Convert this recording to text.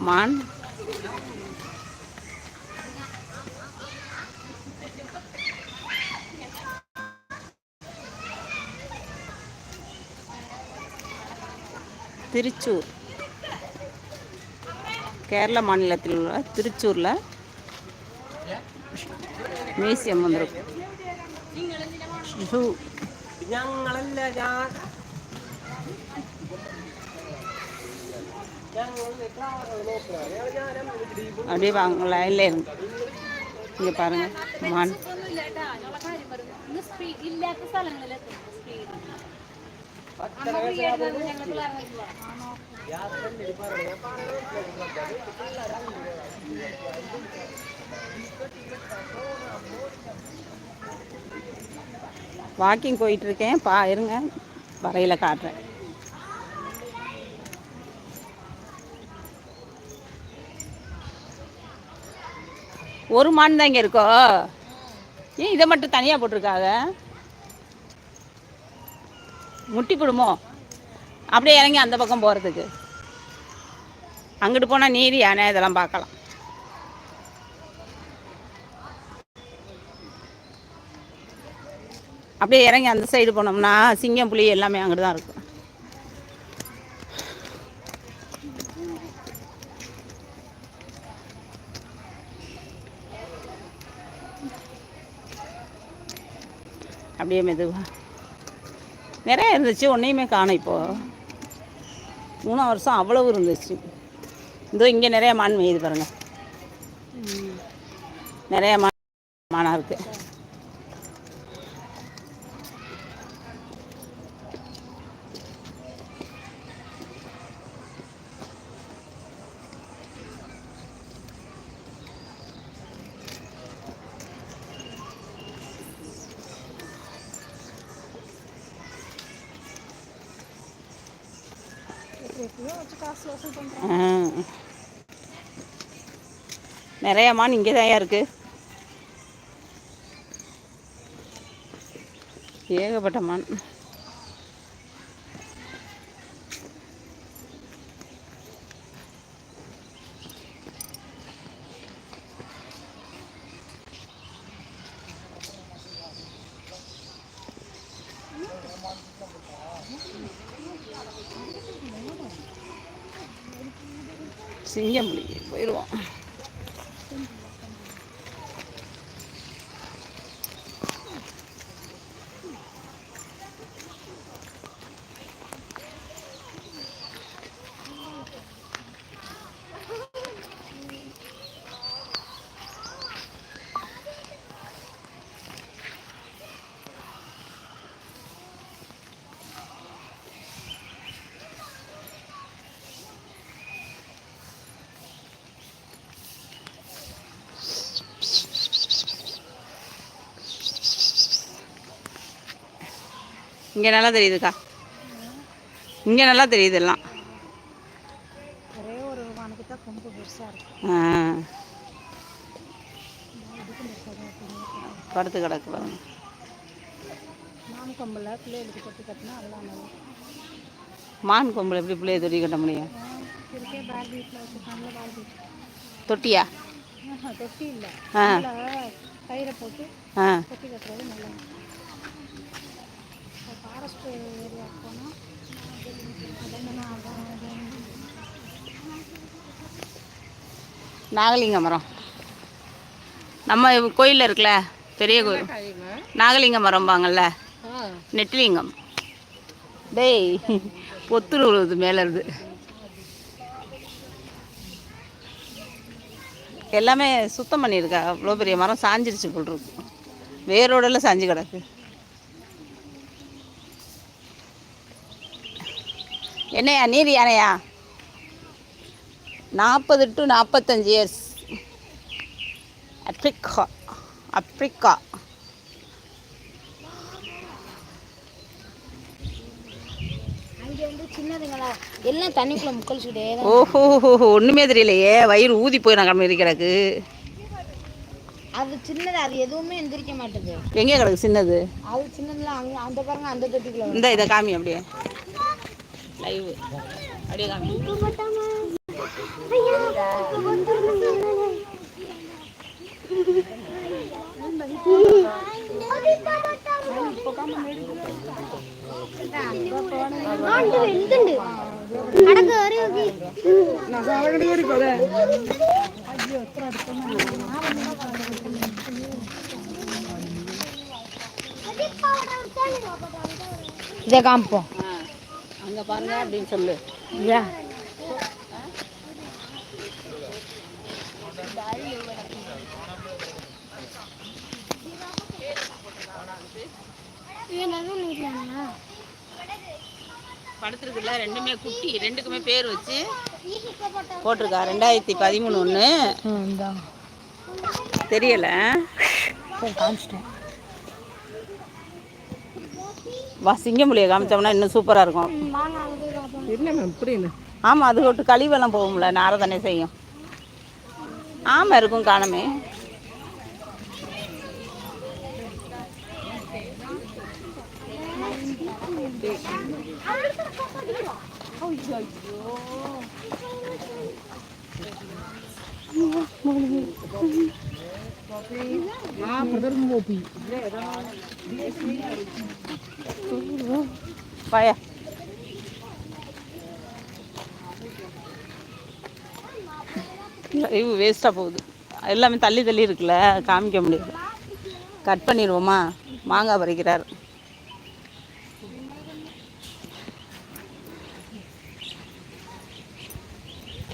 மான் திருச்சூர் கேரள மாநிலத்தில் உள்ள திருச்சூரில் மியூசியம் வந்திருக்கு ஜூ ഞങ്ങളല്ല ഞാൻ அப்படியே வாங்க லைனில் இருங்க. இங்கே பாருங்க மான் வாக்கிங் போயிட்டுருக்கேன் பா இருங்க. வரையில் காட்டுறேன். ஒரு மான் தான் இங்கே இருக்கோ? ஏன் இதை மட்டும் தனியாக போட்டிருக்காங்க முட்டி போடுமோ அப்படியே இறங்கி அந்த பக்கம் போகிறதுக்கு அங்கிட்டு போனால் நீர் யானை இதெல்லாம் பார்க்கலாம். அப்படியே இறங்கி அந்த சைடு போனோம்னா சிங்கம் புலி எல்லாமே அங்கிட்டு தான் இருக்கும். அப்படியே மெதுவா. நிறைய இருந்துச்சு ஒன்றையுமே காணும் இப்போது மூணாம் வருஷம் அவ்வளவு இருந்துச்சு. இதோ இங்கே நிறைய மான் மேயுது பாருங்க. நிறைய மான் மானாக இருக்குது நிறைய மான் இங்கே தான் இருக்குது ஏகப்பட்ட மான். சிங்கம் புலி போயிடுவோம் இங்கே நல்லா தெரியுதுக்கா. இங்கே நல்லா தெரியுது எல்லாம். படுத்து கிடக்கு பாருங்க. நான் கொம்பில் பிள்ளைகளுக்கு தொட்டி கட்டினா அதெல்லாம் மான் கொம்பில் எப்படி பிள்ளைய தொட்டி கட்ட முடியும்? தொட்டியா? தொட்டி இல்லை. கயிறை போட்டு தொட்டி கட்டுறது நல்லா ஃபாரஸ்ட் ஏரியாவுக்கு போனால் நாகலிங்க மரம் நம்ம கோயிலில் இருக்குல்ல பெரிய கோயில். நாகலிங்க மரம்பாங்கல்ல நெட்டிலிங்கம் டேய் பொத்துரு விழுவுது மேலே இருந்து. எல்லாமே சுத்தம் பண்ணியிருக்கா அவ்வளோ பெரிய மரம் சாஞ்சிருச்சு போல் இருக்கு. வேரோடெல்லாம் சாஞ்சு கிடக்கு. என்னையா நீர் யானையா? நாற்பது டு நாற்பத்தஞ்சு இயர்ஸ் அப்ரிக்கா அப்ரிக்கா அங்கே வந்து சின்னதுங்களா? எல்லாம் தண்ணிக்குள்ளே முக்கழிச்சுக்கிட்டே தான் ஓஹோ ஒன்றுமே தெரியலையே. வயிறு ஊதி போய் நான் கிளம்பி கிடக்கு. அது சின்னது அது எதுவுமே எந்திரிக்க மாட்டேது. எங்கே கிடக்கு சின்னது? அது சின்னதுல அந்த பாருங்க அந்த தொட்டிக்குள்ள இந்த இதை காமி அப்படியே. லைவ் அப்படியே காமி இதை காமிப்போம் அங்கே பாருங்க அப்படின்னு சொல்லு. ஐயா படுத்துருக்குல்ல ரெண்டுமே குட்டி ரெண்டுக்குமே பேர் வச்சு. போட்டிருக்கா ரெண்டாயிரத்தி பதிமூணு ஒன்று தெரியல. காமிச்சிட்டேன். வா சிங்கமுலியை காமிச்சோம்னா இன்னும் சூப்பராக இருக்கும். என்ன மேம் புரியல ஆமாம் அது விட்டு கழிவெல்லாம் போகும்ல நாரை தானே செய்யும். ஆமாம் இருக்கும் காணமே. பாயா. அறிவு வேஸ்ட்டாக போகுது. எல்லாமே தள்ளி தள்ளி இருக்குல்ல காமிக்க முடியல. கட் பண்ணிடுவோமா மாங்காய் பறிக்கிறார்.